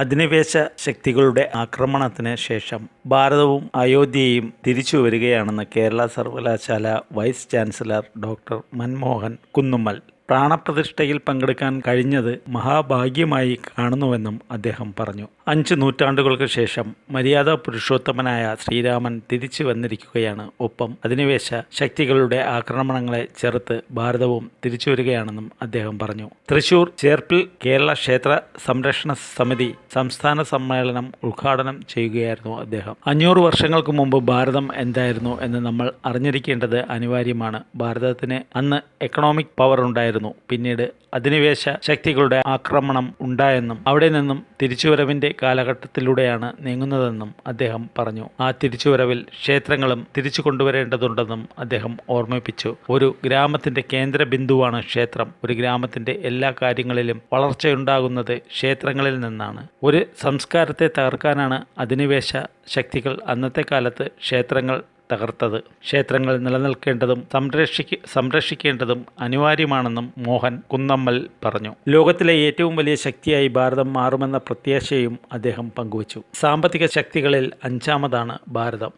അധിനിവേശ ശക്തികളുടെ ആക്രമണത്തിന് ശേഷം ഭാരതവും അയോധ്യയും തിരിച്ചു വരികയാണെന്ന് കേരള സർവകലാശാല vice chancellor doctor Manmohan Kunnummal. പ്രാണപ്രതിഷ്ഠയിൽ പങ്കെടുക്കാൻ കഴിഞ്ഞത് മഹാഭാഗ്യമായി കാണുന്നുവെന്നും അദ്ദേഹം പറഞ്ഞു. അഞ്ച് നൂറ്റാണ്ടുകൾക്ക് ശേഷം മര്യാദ പുരുഷോത്തമനായ ശ്രീരാമൻ തിരിച്ചു വന്നിരിക്കുകയാണ്. ഒപ്പം അധിനിവേശ ശക്തികളുടെ ആക്രമണങ്ങളെ ചെറുത്ത് ഭാരതവും തിരിച്ചു വരികയാണെന്നും അദ്ദേഹം പറഞ്ഞു. തൃശൂർ ചേർപ്പിൽ കേരള ക്ഷേത്ര സംരക്ഷണ സമിതി സംസ്ഥാന സമ്മേളനം ഉദ്ഘാടനം ചെയ്യുകയായിരുന്നു അദ്ദേഹം. അഞ്ഞൂറ് വർഷങ്ങൾക്ക് മുമ്പ് ഭാരതം എന്തായിരുന്നു എന്ന് നമ്മൾ അറിഞ്ഞിരിക്കേണ്ടത് അനിവാര്യമാണ്. ഭാരതത്തിന് അന്ന് എക്കണോമിക് പവർ ഉണ്ടായിരുന്നു. പിന്നീട് അധിനിവേശ ശക്തികളുടെ ആക്രമണം ഉണ്ടായെന്നും അവിടെ നിന്നും തിരിച്ചുവരവിന്റെ കാലഘട്ടത്തിലൂടെയാണ് നീങ്ങുന്നതെന്നും അദ്ദേഹം പറഞ്ഞു. ആ തിരിച്ചുവരവിൽ ക്ഷേത്രങ്ങളും തിരിച്ചു കൊണ്ടുവരേണ്ടതുണ്ടെന്നും അദ്ദേഹം ഓർമ്മിപ്പിച്ചു. ഒരു ഗ്രാമത്തിന്റെ കേന്ദ്ര ബിന്ദുവാണ് ക്ഷേത്രം. ഒരു ഗ്രാമത്തിന്റെ എല്ലാ കാര്യങ്ങളിലും വളർച്ചയുണ്ടാകുന്നത് ക്ഷേത്രങ്ങളിൽ നിന്നാണ്. ഒരു സംസ്കാരത്തെ തകർക്കാനാണ് അധിനിവേശ ശക്തികൾ അന്നത്തെ കാലത്ത് ക്ഷേത്രങ്ങൾ തകർത്തത്. ക്ഷേത്രങ്ങൾ നിലനിൽക്കേണ്ടതും സംരക്ഷിക്ക സംരക്ഷിക്കേണ്ടതും അനിവാര്യമാണെന്നും മോഹൻ കുന്നമ്മൽ പറഞ്ഞു. ലോകത്തിലെ ഏറ്റവും വലിയ ശക്തിയായി ഭാരതം മാറുമെന്ന പ്രത്യാശയും അദ്ദേഹം പങ്കുവച്ചു. സാമ്പത്തിക ശക്തികളിൽ അഞ്ചാമതാണ് ഭാരതം.